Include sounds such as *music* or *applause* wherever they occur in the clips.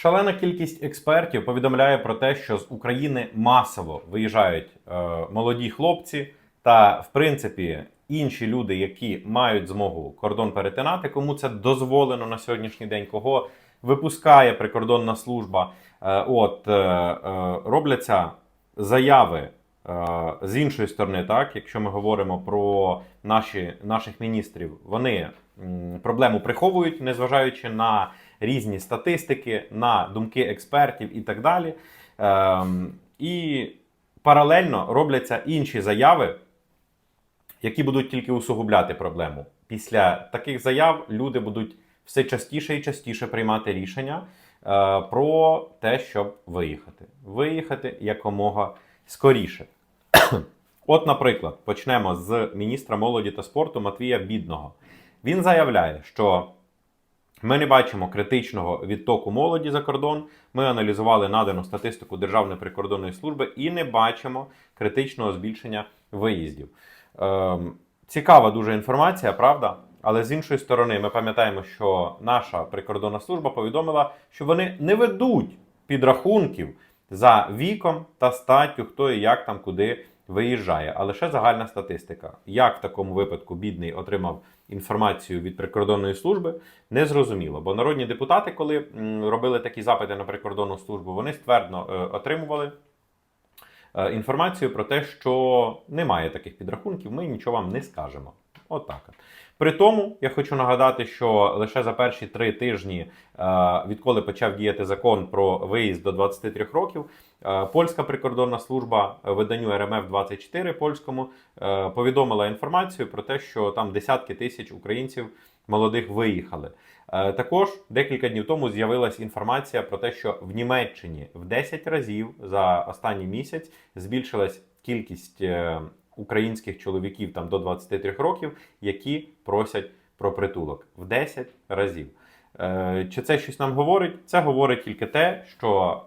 Шалена кількість експертів повідомляє про те, що з України масово виїжджають е, молоді хлопці, та в принципі інші люди, які мають змогу кордон перетинати, кому це дозволено на сьогоднішній день, кого випускає прикордонна служба. Е, от е, е, робляться заяви. е, З іншої сторони, так, якщо ми говоримо про наші, наших міністрів, вони проблему приховують, незважаючи на різні статистики, на думки експертів і так далі. Ем, і паралельно робляться інші заяви, які будуть тільки усугубляти проблему. Після таких заяв люди будуть все частіше і частіше приймати рішення е, про те, щоб виїхати. Виїхати якомога скоріше. *coughs* От, наприклад, почнемо з міністра молоді та спорту Матвія Бідного. Він заявляє, що ми не бачимо критичного відтоку молоді за кордон. Ми аналізували надану статистику Державної прикордонної служби і не бачимо критичного збільшення виїздів. Ем, цікава дуже інформація, правда? Але з іншої сторони, ми пам'ятаємо, що наша прикордонна служба повідомила, що вони не ведуть підрахунків за віком та статтю, хто і як там куди виїжджає, а лише загальна статистика. Як в такому випадку бідний отримав інформацію від прикордонної служби, не зрозуміло. Бо народні депутати, коли робили такі запити на прикордонну службу, вони ствердно е, отримували е, інформацію про те, що немає таких підрахунків, ми нічого вам не скажемо. Отак. От При тому я хочу нагадати, що лише за перші три тижні, е, відколи почав діяти закон про виїзд до 23 років, е, польська прикордонна служба виданню РМФ 24 польському е, повідомила інформацію про те, що там десятки тисяч українців молодих виїхали. Також декілька днів тому з'явилася інформація про те, що в Німеччині в 10 разів за останній місяць збільшилась кількість українських чоловіків там до 23 років, які просять про притулок в 10 разів. Е, Чи це щось нам говорить? Це говорить тільки те, що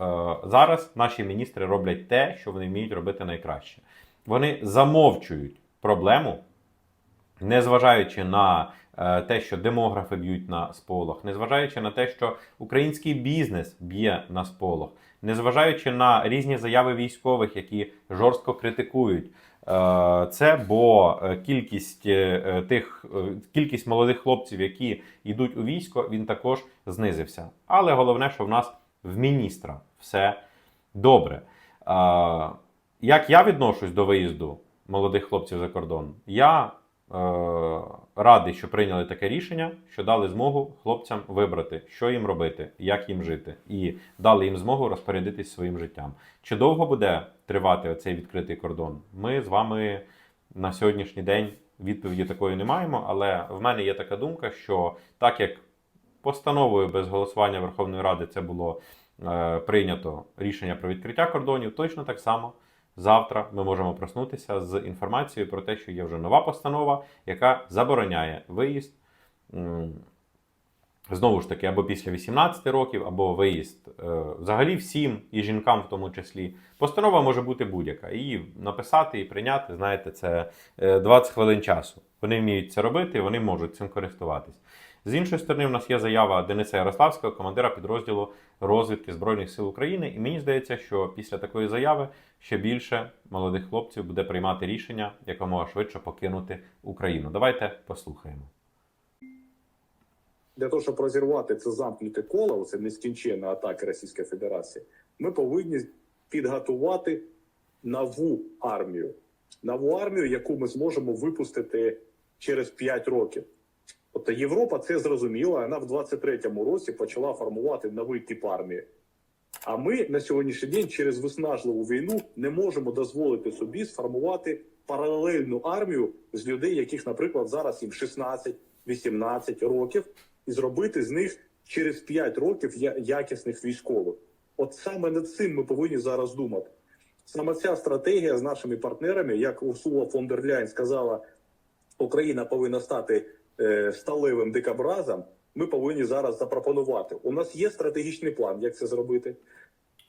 е, зараз наші міністри роблять те, що вони вміють робити найкраще. Вони замовчують проблему, незважаючи на е, те, що демографи б'ють на сполох, незважаючи на те, що український бізнес б'є на сполох, незважаючи на різні заяви військових, які жорстко критикують. Е, Це бо е, кількість е, тих кількість молодих хлопців, які йдуть у військо, він також знизився. Але головне, що в нас в міністра все добре. Як я відношусь до виїзду молодих хлопців за кордон, я радий, що прийняли таке рішення, що дали змогу хлопцям вибрати, що їм робити, як їм жити, і дали їм змогу розпорядитись своїм життям. Чи довго буде тривати оцей відкритий кордон? Ми з вами на сьогоднішній день відповіді такої не маємо, але в мене є така думка, що так як постановою без голосування Верховної Ради це було е, прийнято рішення про відкриття кордонів, точно так само. Завтра ми можемо проснутися з інформацією про те, що є вже нова постанова, яка забороняє виїзд знову ж таки або після 18 років, або виїзд е, взагалі всім і жінкам в тому числі. Постанова може бути будь-яка. Її написати і прийняти, знаєте, це е, 20 хвилин часу. Вони вміють це робити, вони можуть цим користуватись. З іншої сторони, у нас є заява Дениса Ярославського, командира підрозділу розвідки Збройних сил України. І мені здається, що після такої заяви ще більше молодих хлопців буде приймати рішення якомога швидше покинути Україну. Давайте послухаємо. для того, щоб розірвати це замкнуте коло, це нескінченна атака Російської Федерації, ми повинні підготувати нову армію. Нову армію, яку ми зможемо випустити через 5 років. Тобто Європа це зрозуміла, вона в 23-му році почала формувати новий тип армії. А ми на сьогоднішній день через виснажливу війну не можемо дозволити собі сформувати паралельну армію з людей, яких, наприклад, зараз їм 16-18 років, і зробити з них через 5 років якісних військових. От саме над цим ми повинні зараз думати. Саме ця стратегія з нашими партнерами, як Урсула фон дер Ляйн сказала, Україна повинна стати сталевим дикобразом. Ми повинні зараз запропонувати. У нас є стратегічний план, як це зробити.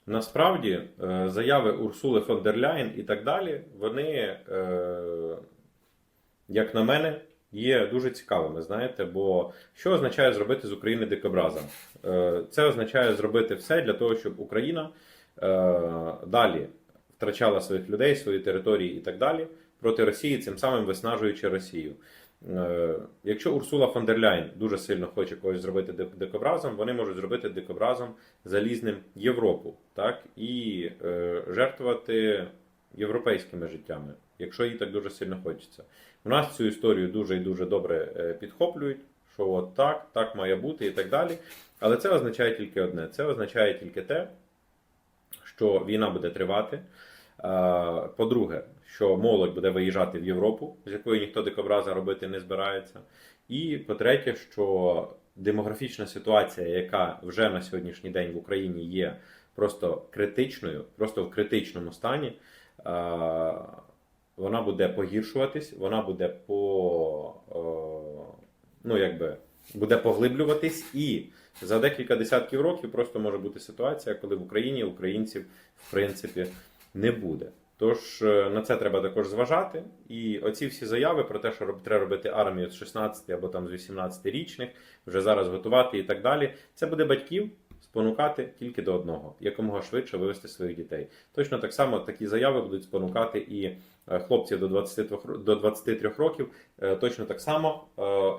Насправді, е, заяви Урсули фон дер Ляєн і так далі, вони, е, як на мене, є дуже цікавими, знаєте, бо що означає зробити з України дикобраза? Е, Це означає зробити все для того, щоб Україна е, далі втрачала своїх людей, свої території і так далі проти Росії, цим самим виснажуючи Росію. Е, Якщо Урсула фон дер Ляйн дуже сильно хоче когось зробити дикобразом, вони можуть зробити дикобразом залізним Європу, так і е, жертвувати європейськими життями, якщо їй так дуже сильно хочеться. У нас цю історію дуже і дуже добре е, підхоплюють, що от так, так має бути і так далі. Але це означає тільки одне: це означає тільки те, що війна буде тривати. По-друге, що молодь буде виїжджати в Європу, з якої ніхто дикобраза робити не збирається. І по-третє, що демографічна ситуація, яка вже на сьогоднішній день в Україні є просто критичною, просто в критичному стані, е, вона буде погіршуватись, вона буде по е, ну якби буде поглиблюватись, і за декілька десятків років просто може бути ситуація, коли в Україні українців в принципі не буде. Тож е, на це треба також зважати. І оці всі заяви про те, що треба робити армію з 16 або там з 18 річних, вже зараз готувати і так далі. Це буде батьків спонукати тільки до одного, якомога швидше вивести своїх дітей. Точно так само такі заяви будуть спонукати і е, хлопців до 23, ро- до 23 років, е, точно так само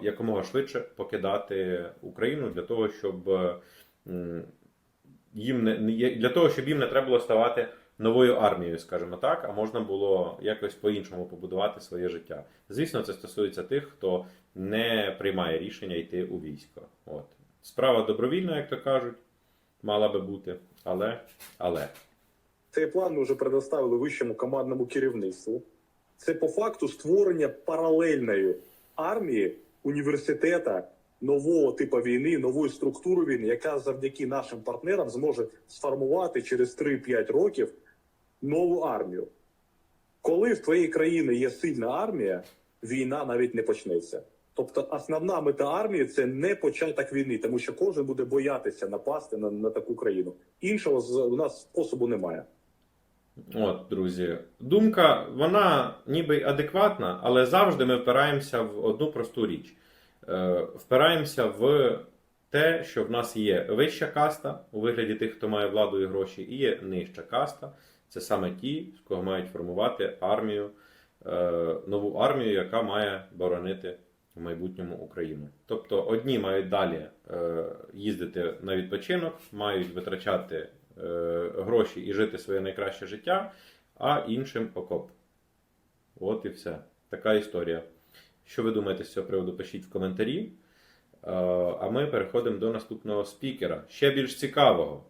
якомога швидше покидати Україну для того, щоб їм не для того, щоб їм не треба було ставати новою армією, скажімо так, а можна було якось по-іншому побудувати своє життя. Звісно, це стосується тих, хто не приймає рішення йти у військо. От. Справа добровільна, як то кажуть, мала би бути, але, але. Цей план ми вже предоставили вищому командному керівництву. Це по факту створення паралельної армії університета нового типу війни, нової структури війни, яка завдяки нашим партнерам зможе сформувати через 3-5 років нову армію. Коли в твоїй країні є сильна армія, війна навіть не почнеться. Тобто, основна мета армії це не початок війни, тому що кожен буде боятися напасти на, на таку країну. Іншого у нас способу немає. От, друзі, думка, вона ніби адекватна, але завжди ми впираємося в одну просту річ. Е, впираємося в те, що в нас є вища каста у вигляді тих, хто має владу і гроші, і є нижча каста. Це саме ті, з кого мають формувати армію, е, нову армію, яка має боронити в майбутньому Україну. Тобто одні мають далі е, їздити на відпочинок, мають витрачати е, гроші і жити своє найкраще життя, а іншим окоп. От і все. Така історія. Що ви думаєте з цього приводу, пишіть в коментарі. А ми переходимо до наступного спікера. Ще більш цікавого.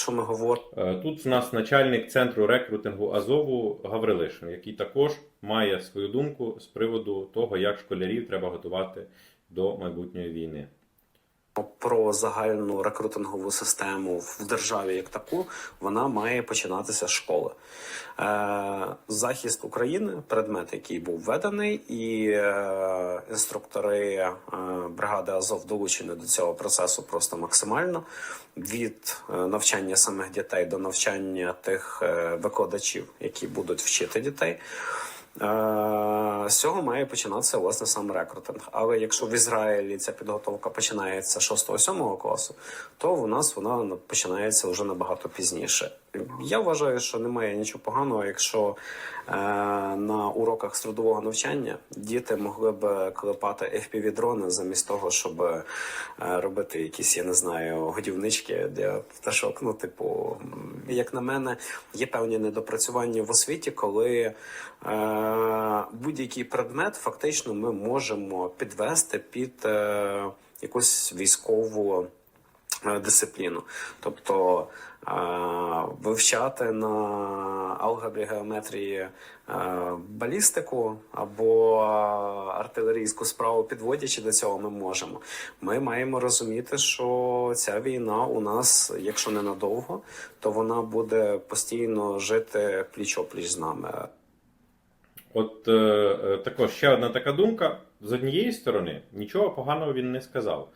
Якщо ми говоримо Е, Тут в нас начальник центру рекрутингу Азову Гаврилишин, який також має свою думку з приводу того, як школярів треба готувати до майбутньої війни. Про загальну рекрутингову систему в державі як таку, вона має починатися з школи. Е, захист України, предмет, який був введений, і е, інструктори е, бригади Азов долучені до цього процесу просто максимально від навчання самих дітей до навчання тих викладачів, які будуть вчити дітей. Е, З цього має починатися власне сам рекрутинг. Але якщо в Ізраїлі ця підготовка починається 6-7 класу, то в нас вона починається вже набагато пізніше. Я вважаю, що немає нічого поганого, якщо е, на уроках з трудового навчання діти могли б клепати fpv дрони замість того, щоб е, робити якісь, я не знаю, годівнички для пташок. Ну, типу, як на мене, є певні недопрацювання в освіті, коли е, будь-який предмет фактично ми можемо підвести під е, якусь військову дисципліну. Тобто е, вивчати на алгебрі геометрії е, балістику або артилерійську справу, підводячи до цього, ми можемо. Ми маємо розуміти, що ця війна у нас, якщо не надовго, то вона буде постійно жити пліч-опліч з нами. От е, також ще одна така думка. З однієї сторони, нічого поганого він не сказав.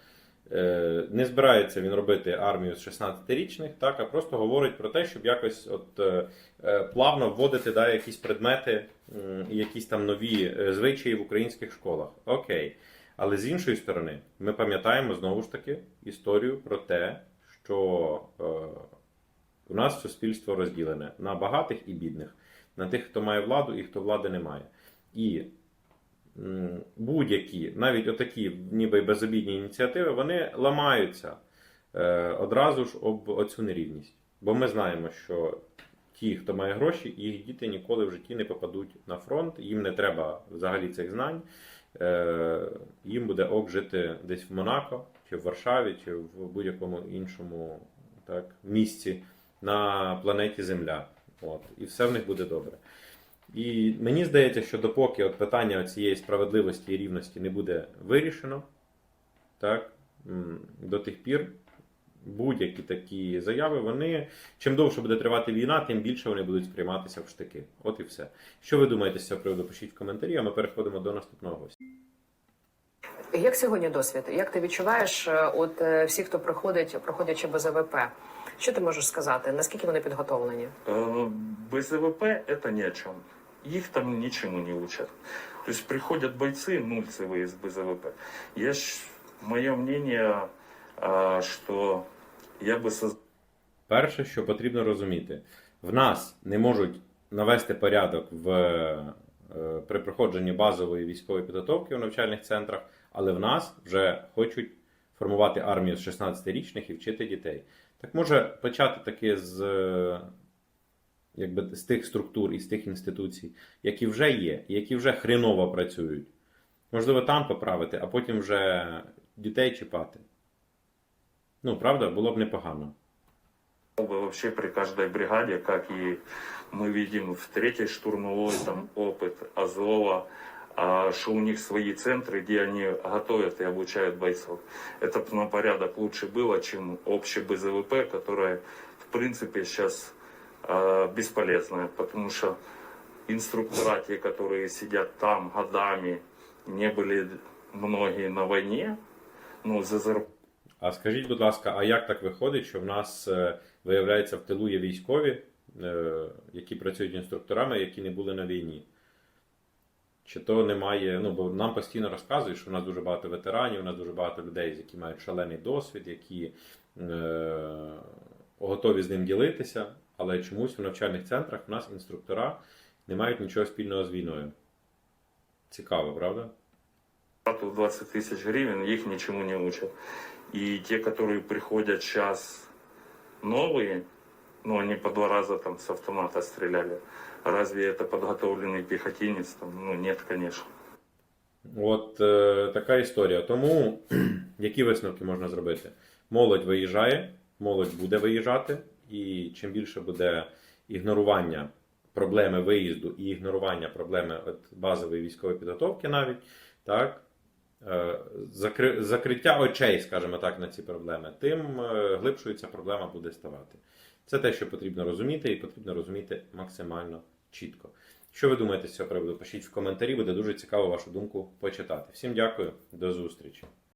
Е, Не збирається він робити армію з 16-річних, так, а просто говорить про те, щоб якось от, е, е, плавно вводити да, якісь предмети якісь там нові звичаї в українських школах. Окей. Але з іншої сторони, ми пам'ятаємо знову ж таки історію про те, що е, у нас суспільство розділене на багатих і бідних, на тих, хто має владу і хто влади не має. І будь-які, навіть отакі, ніби безобідні ініціативи, вони ламаються е, одразу ж об оцю нерівність. Бо ми знаємо, що ті, хто має гроші, їх діти ніколи в житті не попадуть на фронт, їм не треба взагалі цих знань. Е, їм буде ок жити десь в Монако, чи в Варшаві, чи в будь-якому іншому так, місці на планеті Земля. От, і все в них буде добре. І мені здається, що допоки от питання цієї справедливості і рівності не буде вирішено, так, до тих пір будь-які такі заяви, вони чим довше буде тривати війна, тим більше вони будуть сприйматися в штики. От і все. Що ви думаєте з цього приводу? Пишіть в коментарі, а ми переходимо до наступного гостя. Як сьогодні досвід? Як ти відчуваєш, е, от е, всі, хто проходить, проходячи без АВП, що ти можеш сказати? Наскільки вони підготовлені? Э, БЗВП это ни о чем. Их там ничему не учат. То есть приходят бойцы нульцевые из БЗВП. Я ж, мое мнение, а, что я бы создал Перше, що потрібно розуміти, в нас не можуть навести порядок в, е, при проходженні базової військової підготовки у навчальних центрах, але в нас вже хочуть формувати армію з 16-річних і вчити дітей. Так може почати таки з, е, якби, з тих структур і з тих інституцій, які вже є, і які вже хреново працюють. Можливо, там поправити, а потім вже дітей чіпати. Ну, правда, було б непогано. бы вообще при каждой бригаде, как и мы видим в третьей штурмовой там опыт Азова, а, что у них свои центры, где они готовят и обучают бойцов. Это б на порядок лучше было, чем общее БЗВП, которое в принципе сейчас а, бесполезное, потому что инструктора, те, которые сидят там годами, не были многие на войне, ну, за А скажіть, будь ласка, а як так виходить, що в нас е, виявляється в тилу є військові, е, які працюють інструкторами, які не були на війні? Чи то немає, ну бо нам постійно розказують, що в нас дуже багато ветеранів, у нас дуже багато людей, які мають шалений досвід, які е, готові з ним ділитися, але чомусь в навчальних центрах в нас інструктора не мають нічого спільного з війною. Цікаво, правда? зарплату в 20 тысяч гривен, их ничему не учат. И те, которые приходят сейчас новые, ну, они по два раза там с автомата стреляли. Разве это подготовленный пехотинец? Там, ну, нет, конечно. От е, така історія. Тому *clears throat* які висновки можна зробити? Молодь виїжджає, молодь буде виїжджати, і чим більше буде ігнорування проблеми виїзду і ігнорування проблеми от, базової військової підготовки, навіть так, е, закри- закриття очей, скажімо так, на ці проблеми, тим е, глибшою ця проблема буде ставати. Це те, що потрібно розуміти, і потрібно розуміти максимально чітко. Що ви думаєте з цього приводу? Пишіть в коментарі, буде дуже цікаво вашу думку почитати. Всім дякую, до зустрічі.